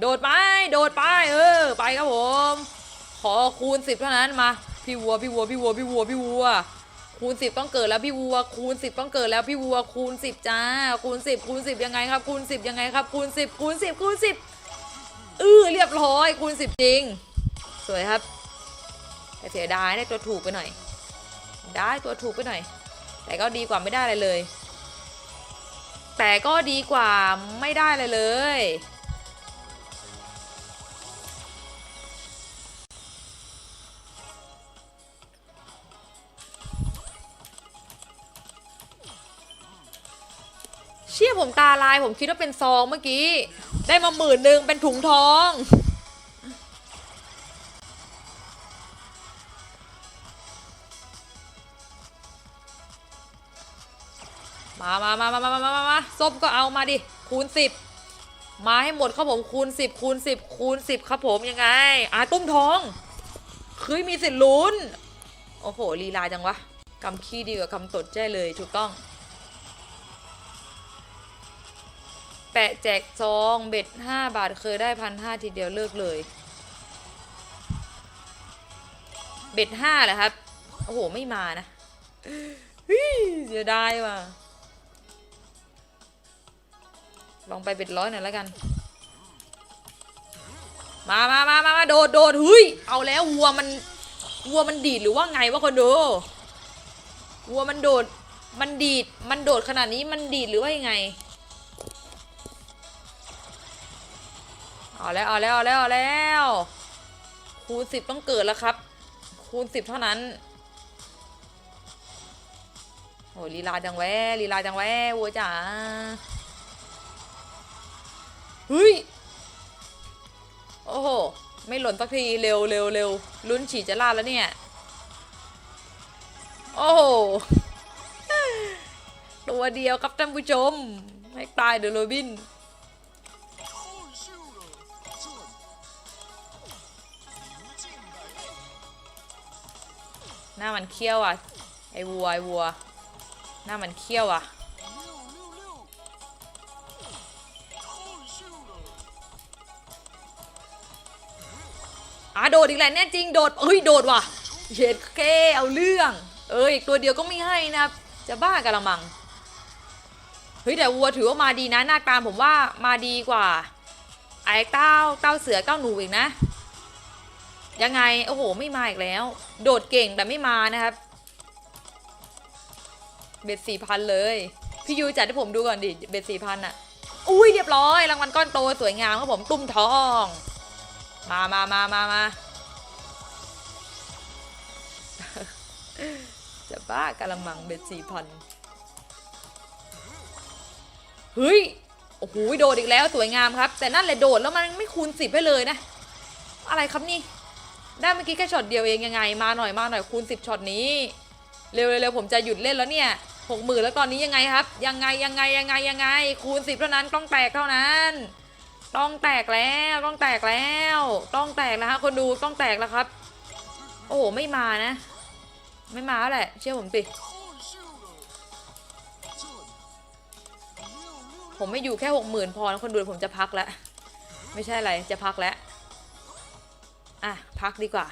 โดดไป โดดไปเออ ไปครับผม ขอคูณสิบเท่านั้นมา พี่วัว พี่วัว พี่วัว พี่วัว พี่วัว คูณสิบต้องเกิดแล้วพี่วัว คูณสิบต้องเกิดแล้วพี่วัว คูณสิบจ้า คูณสิบคูณสิบยังไงครับ คูณสิบยังไงครับ คูณสิบคูณสิบคูณสิบเออเรียบร้อย คูณสิบจริง สวยครับ แต่เสียดายได้ตัวถูกไปหน่อย ได้ตัวถูกไปหน่อย แต่ก็ดีกว่าไม่ได้อะไรเลย แต่ก็ดีกว่าไม่ได้อะไรเลย ชี่ยผมตาลายผมคิดว่าเป็นซองเมื่อกี้ ได้มาหมื่นหนึ่งเป็นถุงทองมามามามามามามามามาส้มก็เอามาดิ คูณสิบมาให้หมดครับผมคูณสิบคูณสิบคูณสิบครับผมยังไงอะตุ้มทองคือมีสิทธิ์ลุ้น โอ้โหลีลาจังวะกำขี้ดีกว่ากำตดแจ้เลยถูกต้อง แปะแจกซองเบ็ดห้าบาทเคยได้พันห้าทีเดียวเลิกเลย เบ็ดห้าเหรอครับ โอ้โห ไม่มานะเฮ้ยเสียดายว่ะ ลองไปเบ็ดร้อยหน่อยแล้วกัน มามามามามาโดดโดดเฮ้ย เอาแล้ววัวมันวัวมันดีดหรือว่าไงวะคนดูวัวมันโดด มันดีด มันโดดขนาดนี้มันดีดหรือว่ายังไง เอาแล้วเอาแล้วเอาแล้วเอาแล้วคูณสิบต้องเกิดแล้วครับ คูณสิบเท่านั้นโหลีลาจังแวะลีลาจังแววัวจ๋าเฮ้ยโอ้โหไม่หล่นสักทีเร็วเร็วเร็วลุ้นฉี่จะลาดแล้วเนี่ยโอ้โหตัวเดียวครับท่านผู้ชม ให้ตายเดอะโรบิน หน้ามันเขี้ยวอะ ไอวัวไอวัว หน้ามันเขี้ยวอะ อะโดดอีกแหล้วแน่จริงโดดเฮ้ยโดดว่ะเย็ดเคเอาเรื่อง เอออีกตัวเดียวก็ไม่ให้นะครับจะบ้ากันละมัง เฮ้ยแต่วัวถือว่ามาดีนะหน้าตามผมว่ามาดีกว่าไอ้เต้าเต้าเสือเต้าหนูอีกนะ ยังไง โอ้โห ไม่มาอีกแล้ว โดดเก่งแต่ไม่มานะครับ เบ็ดสี่พันเลย พี่ยูจัดให้ผมดูก่อนดิ เบ็ดสี่พันอะอุ้ยเรียบร้อย รางวัลก้อนโตสวยงามครับผมตุ้มทอง มามามามามาจะบ้ากะละมังเบ็ดสี่พันเฮ้ย โอ้โห โดดอีกแล้วสวยงามครับ แต่นั่นแหละโดดแล้วมันไม่คูณสิบให้เลยนะ อะไรครับนี่ ได้เมื่อกี้แค่ช็อตเดียวเองยังไง มาหน่อยมาหน่อยคูณสิบช็อตนี้ เร็วเร็วผมจะหยุดเล่นแล้วเนี่ยหกหมื่นแล้วตอนนี้ยังไงครับ ยังไงยังไงยังไงยังไง คูณสิบเท่านั้นต้องแตกเท่านั้น ต้องแตกแล้วต้องแตกแล้ว ต้องแตกแล้วฮะคนดูต้องแตกแล้วครับ โอ้โหไม่มานะ ไม่มาแล้วแหละ เชื่อผมสิผมไม่อยู่แค่หกหมื่นพอนะคนดูผมจะพักแล้ว ไม่ใช่อะไรจะพักแล้ว อะ พักดีกว่า